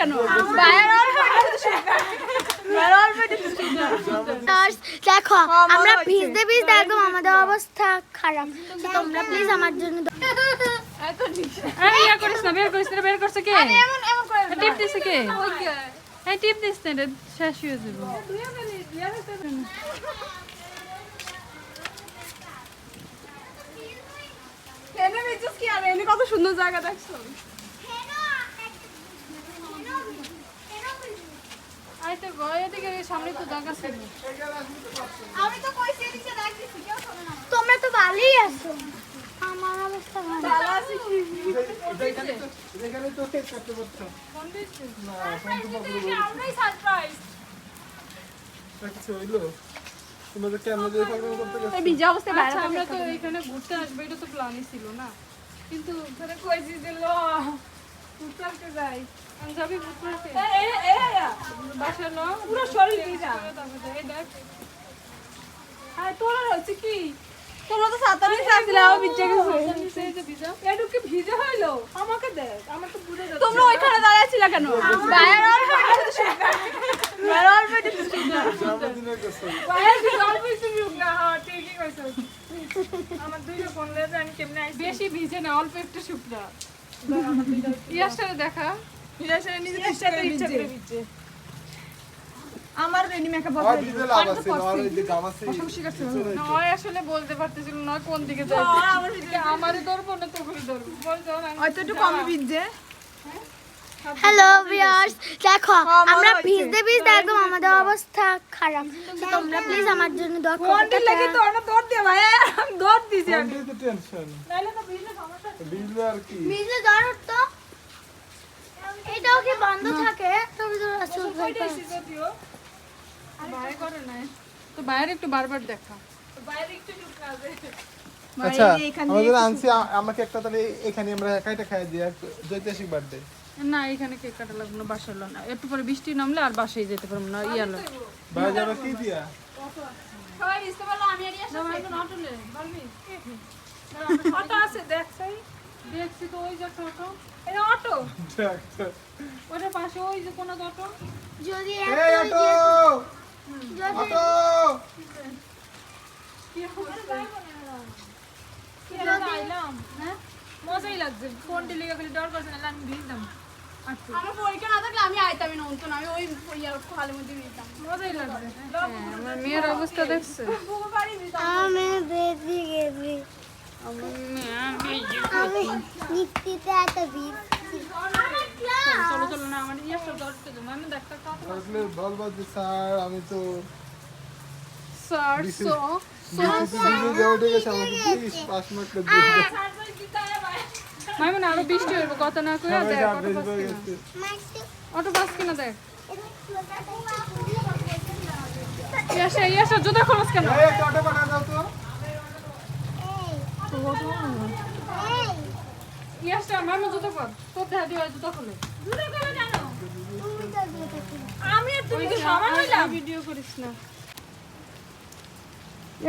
কেন? একটু শুকনা আর দেখো আমরা। ভিজতে ভিজতে একদম আমাদের অবস্থা খারাপ। তোমরা প্লিজ আমার জন্য ইয়া করিস না বের করিস না বের করছে কে? এমন এমন করে না। টিপ দিছে কে? এই টিপ দিস না এটা শেষ হয়ে যাবে। এনে বিচুস কি আর? এনে কত সুন্দর জায়গা দেখছ। আই তো গয়ে দিকে সামনে তো জায়গা ছিল আমি তো কইছি এদিকে দেখ দিছি কেউ শোনে না তোমরা তো ভালোই আছো। আমার অবস্থা ভালো। আছি এখানে তো ঠিক করতে পারছ না আমরাই সারপ্রাইজ কিছু হইল? তোমাদের কেমন দিয়ে প্রোগ্রাম করতে গেছো এই ভিজা অবস্থায় বাইরে আচ্ছা আমরা তো এখানে ঘুরতে আসব এটা তো প্ল্যানই ছিল না। কিন্তু তোরে কইছি যে ল যাই। আমি যাবি ঘুরতে এ এ এ বাসা ল পুরো শরীর ভিজা। তারপরে এই দেখ। আর তোর হচ্ছে কি? তোমরা তো সাঁতার আমার ভিজে গেছে। এই যে ভিজা। এটুকু কি ভিজে হইল? আমাকে দেখ আমার তো বুঝে যাচ্ছে তোমরা ওইখানে দাঁড়িয়ে ছিল কেন? গেছো বাইরে অল্প একটু হ্যাঁ ঠিকই কইছো আমার দুইটা ফোন লেগে আমি কেমনে আইছি বেশি ভিজে না অল্প একটু শুকনা। ইয়ার সাথে দেখা। ভিজা সেটা নিজে ইচ্ছা ইচ্ছা করে ভিজে আমার রেডি মেকআপ আর ভিজে লাভ আছে আর ওই যে গামাসি নয় আসলে বলতে পারতেছিল না কোন দিকে আমার আমারে ধরবো না তোকে ধরবো? বল যখন আমি হয়তো একটু ভিজে হ্যালো ভিউয়ার্স দেখো আমরা। ভিজতে ভিজতে একদম আমাদের অবস্থা খারাপ। তোমরা প্লিজ আমার জন্য দোয়া লাগে তো অনেক দৌড় দিয়ে ভাই। আমি দৌড় দিছি আমি। তো টেনশন নাইলে তো ভিজলে সমস্যা বিজলি আর কি? জ্বর তো। এটাও কি বন্ধ থাকে? তবে তো আসল এসে করে নাই। তো বাইরে একটু বারবার দেখা। বাইরে একটু আচ্ছা আমাদের আনছি আমাকে একটা তাহলে এখানে আমরা একাইটা খাই দিই আর বার্থডে না এখানে কেক কাটা লাগবে না বাসার না। একটু পরে বৃষ্টি নামলে আর বাসায় যেতে পারব না ইয়ালো ভাই যাবে কি দিয়া? সবাই বুঝতে পারল আমি আর অটো আছে দেখ সাই দেখছি। তো ওই যে অটো। এটা পাশে ওই যে কোনো অটো। যদি এই অটো! অটো! আইলাম। হ্যাঁ? মজাই লাগছে। ফোন টিলিগে খালি ডর করছে না আমি ভিজতাম আমার পরীক্ষা না থাকলে আমি আইতামই না অন্তত আমি ওই খালের মধ্যে মিলতাম মজাই লাগছে আমার মেয়ের অবস্থা দেখছে। বুবু বাড়ি ভিজতাম আমি বেশি গেছি। আমি আমি নিত্যিতে এত চলো চলো না আমার ইয়ে সব দরকার আমি দেখতে আসলে বলব যে স্যার আমি তো স্যার সো উঠে গেছে আমাকে। প্লিজ মার্ক করে দাও। মাইমন আরও বৃষ্টি হইব কথা না কই সবাই দেখ অটো বাস কিনা। গেছে। অটো বাস কিনা দেখ। ইয়াসা ইয়াসা জুতা খরচ কেন? এই একটা অটো পাঠা দাও তো। ইয়াসা জুতা কর তোর দেখা দিও জুতা খুলে। দূরে করে জানো? আমি আর তুমি কি সমান হইলাম। ভিডিও করিস না।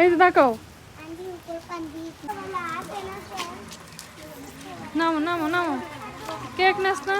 এই যে দেখাও। নামো নামো নামো। কেক নাচ না?